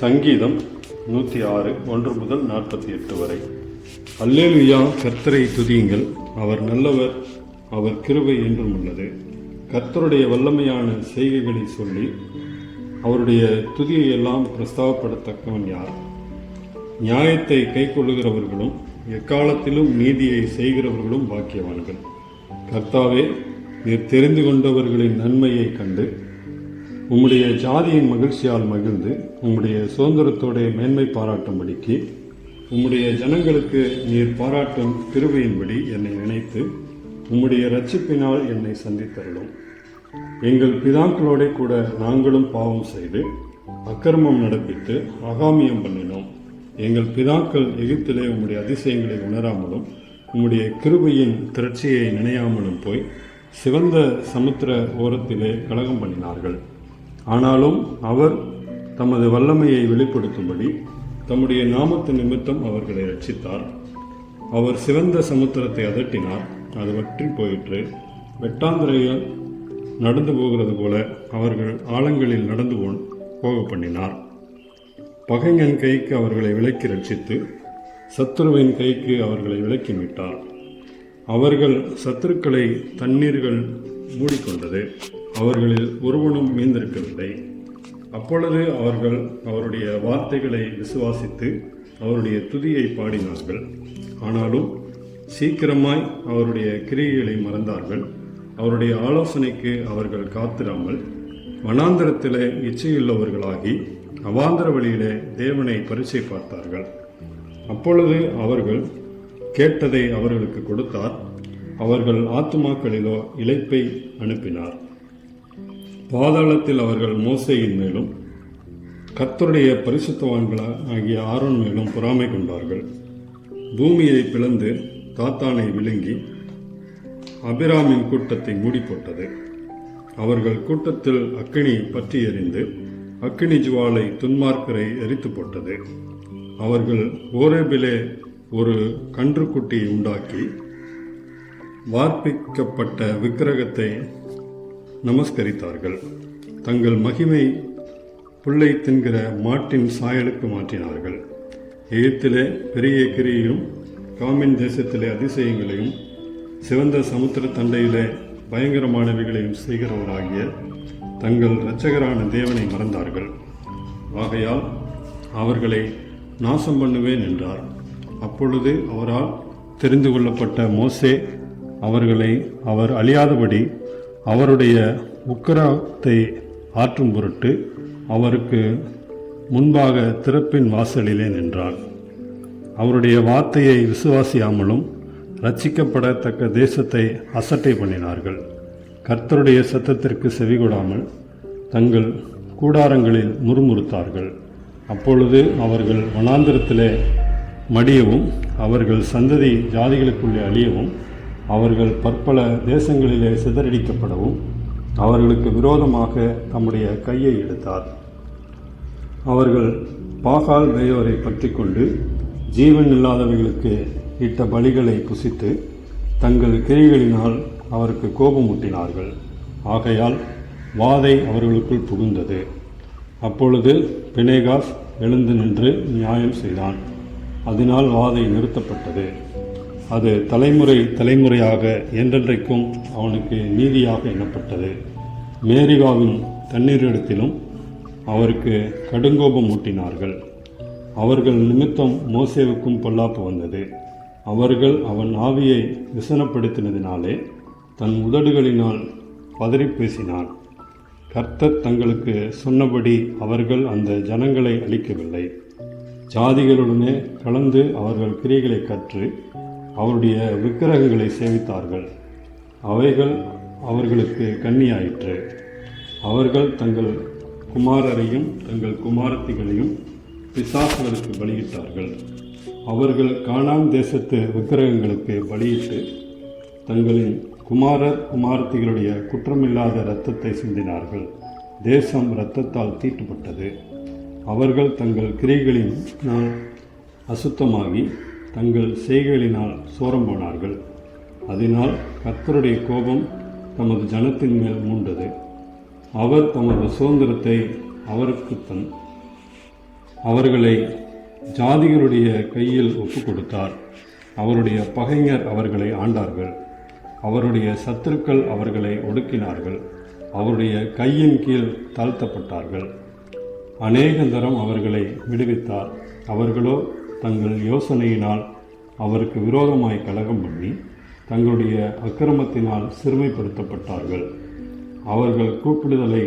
சங்கீதம் நூற்றி ஆறு ஒன்று முதல் நாற்பத்தி எட்டு வரை. அல்லேலுயா கர்த்தரை துதியுங்கள். அவர் நல்லவர் அவர் கிருபை என்றும் உள்ளது. கர்த்தருடைய வல்லமையான செய்கைகளை சொல்லி அவருடைய துதியை எல்லாம் பிரஸ்தாவப்படத்தக்கவன் யார்? நியாயத்தை கைக்கொள்ளுகிறவர்களும் எக்காலத்திலும் நீதியை செய்கிறவர்களும் பாக்கியவான்கள். கர்த்தாவே நீர் தெரிந்து கொண்டவர்களின் நன்மையை கண்டு உம்முடைய ஜாதியின் மகிழ்ச்சியால் மகிழ்ந்து உம்முடைய சுதந்திரத்தோடைய மேன்மை பாராட்டும்படிக்கு உம்முடைய ஜனங்களுக்கு நீர் பாராட்டும் திருவையின்படி என்னை நினைத்து உம்முடைய ரட்சிப்பினால் என்னை சந்தித்தருளும். எங்கள் பிதாக்களோட கூட நாங்களும் பாவம் செய்து அக்கிரமம் நடப்பித்து அகாமியம் பண்ணினோம். எங்கள் பிதாக்கள் எகிப்திலே உம்முடைய அதிசயங்களை உணராமலும் உம்முடைய கிருபையின் திரட்சியை நினையாமலும் போய் சிவந்த சமுத்திர ஓரத்திலே கலகம் பண்ணினார்கள். ஆனாலும் அவர் தமது வல்லமையை வெளிப்படுத்தும்படி தம்முடைய நாமத்து நிமித்தம் அவர்களை ரட்சித்தார் அவர் சிவந்த சமுத்திரத்தை அதட்டினார். அது வற்றி போயிற்று. வெட்டாந்திரையில் நடந்து போகிறது போல அவர்கள் ஆழங்களில் நடந்து போக பண்ணினார். பகைஞன் கைக்கு அவர்களை விலக்கி ரட்சித்து சத்துருவின் கைக்கு அவர்களை விலக்கி மீட்டார். அவர்கள் சத்துருக்களை தண்ணீர்கள் மூடிக்கொண்டது. அவர்களில் ஒருவனும் மீந்திருக்கவில்லை அப்பொழுது அவர்கள் அவருடைய வார்த்தைகளை விசுவாசித்து அவருடைய துதியை பாடினார்கள். ஆனாலும் சீக்கிரமாய் அவருடைய கிரியைகளை மறந்தார்கள். அவருடைய ஆலோசனைக்கு அவர்கள் காத்திராமல் வனாந்திரத்தில் இச்சையுள்ளவர்களாகி அவாந்திர வழியிலே தேவனை பரிசை பார்த்தார்கள். அப்பொழுது அவர்கள் கேட்டதை அவர்களுக்கு கொடுத்தார். அவர்கள் ஆத்துமாக்களிலோ இழைப்பை அனுப்பினார். பாதாளத்தில் அவர்கள் மோசையின் மேலும் கத்தருடைய பரிசுத்தவான்களா ஆகிய ஆரோன் மேலும் பொறாமை கொண்டார்கள். பூமியை பிளந்து தாத்தானை விழுங்கி அபிராமின் கூட்டத்தை மூடிப்போட்டது. அவர்கள் கூட்டத்தில் அக்கினி பற்றி எறிந்து அக்கினி ஜுவாலை துன்மார்க்கரை எரித்து போட்டது அவர்கள் ஓரேபிலே ஒரு கன்றுக்குட்டியை உண்டாக்கி வார்ப்பிக்கப்பட்ட விக்கிரகத்தை நமஸ்கரித்தார்கள். தங்கள் மகிமை புல்லை தின்கிற மாட்டின் சாயலுக்கு மாற்றினார்கள். எகிப்திலே பெரிய கிரியையும் காமின் தேசத்திலே அதிசயங்களையும் சிவந்த சமுத்திர தண்டையிலே பயங்கரமானவைகளையும் செய்கிறவராகிய தங்கள் இரட்சகரான தேவனை மறந்தார்கள். ஆகையால் அவர்களை நாசம் பண்ணுவேன் என்றார். அப்பொழுது அவரால் தெரிந்து கொள்ளப்பட்ட மோசே அவர்களை அவர் அழியாதபடி அவருடைய உக்கரத்தை ஆற்றும் பொருட்டு அவருக்கு முன்பாக திறப்பின் வாசலிலே நின்றாள் அவருடைய வார்த்தையை விசுவாசியாமலும் ரட்சிக்கப்படத்தக்க தேசத்தை அசட்டை பண்ணினார்கள். கர்த்தருடைய சத்தத்திற்கு செவிகொடாமல் தங்கள் கூடாரங்களில் முறுமுறுத்தார்கள். அப்பொழுது அவர்கள் வனாந்திரத்திலே மடியவும் அவர்கள் சந்ததி ஜாதிகளுக்குள்ளே அழியவும் அவர்கள் பற்பல தேசங்களிலே சிதறடிக்கப்படவும் அவர்களுக்கு விரோதமாக தம்முடைய கையை எடுத்தார். அவர்கள் பாகால் தேவரை பற்றி கொண்டு ஜீவன் இல்லாதவர்களுக்கு இட்ட பலிகளை புசித்து தங்கள் கிரிகளினால் அவருக்கு கோபமூட்டினார்கள். ஆகையால் வாதை அவர்களுக்குள் புகுந்தது. அப்பொழுது பினேகாஸ் எழுந்து நின்று நியாயம் செய்தான். அதனால் வாதை நிறுத்தப்பட்டது. அது தலைமுறை தலைமுறையாக என்றென்றைக்கும் அவனுக்கு நீதியாக எண்ணப்பட்டது. மேரிகாவின் தண்ணீரிடத்திலும் அவருக்கு கடுங்கோபம் ஊட்டினார்கள். அவர்கள் நிமித்தம் மோசேவுக்கும் பொல்லாப்பு வந்தது. அவர்கள் அவன் ஆவியை விசனப்படுத்தினதினாலே தன் உதடுகளினால் பதறிப் பேசினான். கர்த்தர் தங்களுக்கு சொன்னபடி அவர்கள் அந்த ஜனங்களை அழிக்கவில்லை. ஜாதிகளுடனே கலந்து அவர்கள் கிரிகளை கற்று அவருடைய விக்கிரகங்களை சேவித்தார்கள். அவைகள் அவர்களுக்கு கண்ணியாயிற்று அவர்கள் தங்கள் குமாரரையும் தங்கள் குமாரத்திகளையும் பிசாசுகளுக்கு பலியிட்டார்கள். அவர்கள் காணாம் தேசத்து விக்கிரகங்களுக்கு பலியிட்டு தங்களின் குமாரர் குமாரத்திகளுடைய குற்றமில்லாத இரத்தத்தை சிந்தினார்கள். தேசம் இரத்தத்தால் தீட்டுப்பட்டது. அவர்கள் தங்கள் கிரைகளின் அசுத்தமாகி தங்கள் செய்கைகளினால் சோரம் போனார்கள். அதனால் கர்த்தருடைய கோபம் தமது ஜனத்தின் மேல் மூண்டது. அவர் தமது சுதந்திரத்தை அவருக்கு தன் அவர்களை ஜாதிகளுடைய கையில் ஒப்பு கொடுத்தார் அவருடைய பகைஞர் அவர்களை ஆண்டார்கள். அவருடைய சத்துருக்கள் அவர்களை ஒடுக்கினார்கள். அவருடைய கையின் கீழ் தாழ்த்தப்பட்டார்கள். அநேகந்தரம் அவர்களை விடுவித்தார். அவர்களோ தங்கள் யோசனையினால் அவருக்கு விரோதமாய் கலகம் பண்ணி தங்களுடைய அக்கிரமத்தினால் சிறுமைப்படுத்தப்பட்டார்கள். அவர்கள் கூப்பிடுதலை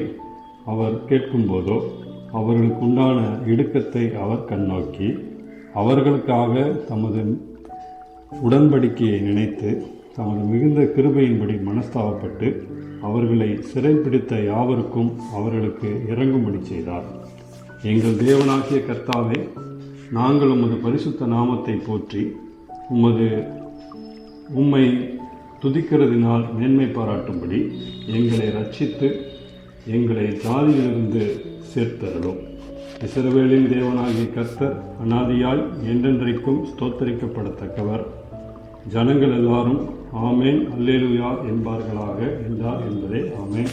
அவர் கேட்கும்போதோ அவர்களுக்கு உண்டான இடுக்கத்தை அவர் கண்ணோக்கி அவர்களுக்காக தமது உடன்படிக்கையை நினைத்து தமது மிகுந்த கிருபையின்படி மனஸ்தாபப்பட்டு அவர்களை சிறைப்பிடித்த யாவருக்கும் அவர்களுக்கு இறங்கும்படி செய்தார். எங்கள் தேவனாகிய கர்த்தாவை நாங்கள் உமது பரிசுத்த நாமத்தை போற்றி உமது உம்மை துதிக்கிறதினால் மேன்மை பாராட்டும்படி எங்களை ரட்சித்து எங்களை ஜாதியிலிருந்து சேர்த்தருளும். இசரவேலின் தேவனாகிய கர்த்தர் அனாதியாய் என்றென்றைக்கும் ஸ்தோத்தரிக்கப்படத்தக்கவர். ஜனங்கள் எல்லாரும் ஆமேன் அல்லேலுயா என்பார்களாக என்றார் என்பதே ஆமேன்.